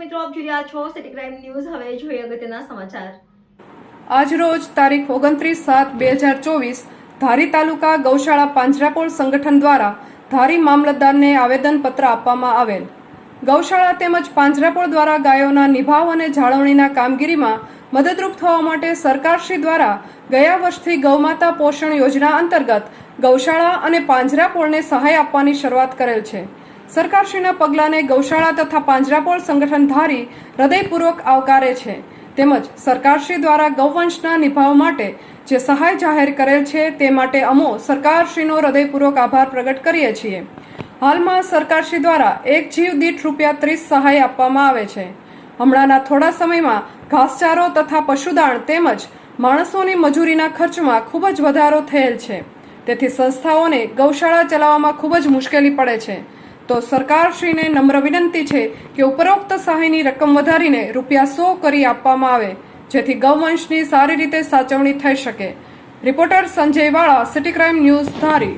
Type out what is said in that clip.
મિત્રો, આપ જોઈ રહ્યા છો સિટી ક્રાઇમ ન્યૂઝ હવે જોઈએ અગત્યના સમાચાર. આજરોજ તારીખ ઓગણત્રીસ સાત બે હજાર ચોવીસ, ધારી તાલુકા ગૌશાળા પાંજરાપોળ સંગઠન દ્વારા ધારી મામલતદારને આવેદનપત્ર આપવામાં આવેલ. ગૌશાળા તેમજ પાંજરાપોળ દ્વારા ગાયોના નિભાવ અને જાળવણીના કામગીરીમાં મદદરૂપ થવા માટે સરકારશ્રી દ્વારા ગયા વર્ષથી ગૌમાતા પોષણ યોજના અંતર્ગત ગૌશાળા અને પાંજરાપોળને સહાય આપવાની શરૂઆત કરેલ છે. સરકારશ્રીના પગલાંને ગૌશાળા તથા પાંજરાપોળ સંગઠન ધારી હૃદયપૂર્વક આવકારે છે. તેમજ સરકારશ્રી દ્વારા ગૌવંશના નિભાવ માટે જે સહાય જાહેર કરેલ છે તે માટે અમો સરકારશ્રીનો હૃદયપૂર્વક આભાર પ્રગટ કરીએ છીએ. હાલમાં સરકારશ્રી દ્વારા એક જીવ દીઠ રૂપિયા ત્રીસ સહાય આપવામાં આવે છે. હમણાંના થોડા સમયમાં ઘાસચારો તથા પશુદાણ તેમજ માણસોની મજૂરીના ખર્ચમાં ખૂબ જ વધારો થયેલ છે. તેથી સંસ્થાઓને ગૌશાળા ચલાવવામાં ખૂબ જ મુશ્કેલી પડે છે. તો સરકારશ્રીને નમ્ર વિનંતી છે કે ઉપરોક્ત સહાયની રકમ વધારીને રૂપિયા સો કરી આપવામાં આવે, જેથી ગૌવંશની સારી રીતે સાચવણી થઈ શકે. રિપોર્ટર સંજય વાળા, સિટી ક્રાઇમ ન્યૂઝ ધારી.